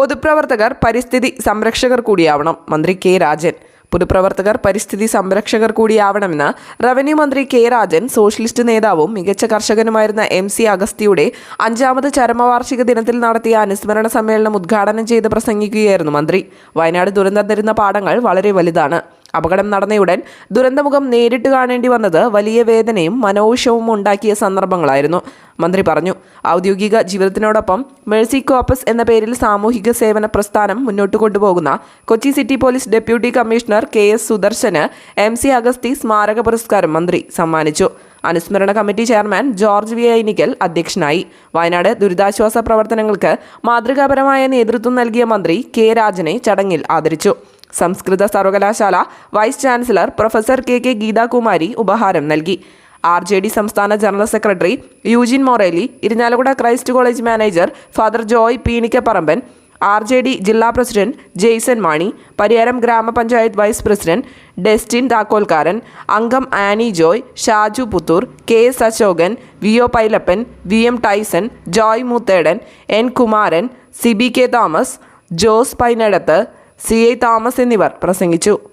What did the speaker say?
പൊതുപ്രവർത്തകർ പരിസ്ഥിതി സംരക്ഷകർ കൂടിയാവണം മന്ത്രി കെ രാജൻ. പൊതുപ്രവർത്തകർ പരിസ്ഥിതി സംരക്ഷകർ കൂടിയാവണമെന്ന് റവന്യൂ മന്ത്രി കെ രാജൻ സോഷ്യലിസ്റ്റ് നേതാവും മികച്ച കർഷകനുമായിരുന്ന എം സി അഗസ്തിയുടെ അഞ്ചാമത് ചരമവാർഷിക ദിനത്തിൽ നടത്തിയ അനുസ്മരണ സമ്മേളനം ഉദ്ഘാടനം ചെയ്ത് പ്രസംഗിക്കുകയായിരുന്നു മന്ത്രി. വയനാട് ദുരന്തം തരുന്ന പാഠങ്ങൾ വളരെ വലുതാണ്. അപകടം നടന്നയുടൻ ദുരന്തമുഖം നേരിട്ട് കാണേണ്ടി വന്നത് വലിയ വേദനയും മനോവിഷവും ഉണ്ടാക്കിയ സന്ദർഭങ്ങളായിരുന്നു. മന്ത്രി പറഞ്ഞു ഔദ്യോഗിക ജീവിതത്തിനോടൊപ്പം മേഴ്സി കോപ്പസ് എന്ന പേരിൽ സാമൂഹിക സേവന പ്രസ്ഥാനം മുന്നോട്ട് കൊണ്ടുപോകുന്ന Kochi city police deputy commissioner K S സുദർശന് M C Agasthi സ്മാരക പുരസ്കാരം മന്ത്രി സമ്മാനിച്ചു. അനുസ്മരണ committee chairman George V Ainikkal അധ്യക്ഷനായി. വയനാട് ദുരിതാശ്വാസ പ്രവർത്തനങ്ങൾക്ക് മാതൃകാപരമായ നേതൃത്വം നൽകിയ മന്ത്രി കെ രാജനെ ചടങ്ങിൽ ആദരിച്ചു. സംസ്കൃത സർവകലാശാല vice chancellor professor K K Geethakumari ഉപഹാരം നൽകി. ആർ ജെ ഡി സംസ്ഥാന general secretary Eugene Moreli Irinjalakuda Christ college manager father Joy Peenikkaparamban R J D ജില്ലാ പ്രസിഡന്റ് ജെയ്സൺ മാണി പരിയാരം ഗ്രാമപഞ്ചായത്ത് വൈസ് പ്രസിഡന്റ് ഡെസ്റ്റിൻ താക്കോൽക്കാരൻ അംഗം Annie Joy Shaju Puthur K S Ashokan V O Pailappan V M Tyson Joy Muthedan N Kumaran Siby K Thomas Jose Painadath C. I Thomas എന്നിവർ പ്രസംഗിച്ചു.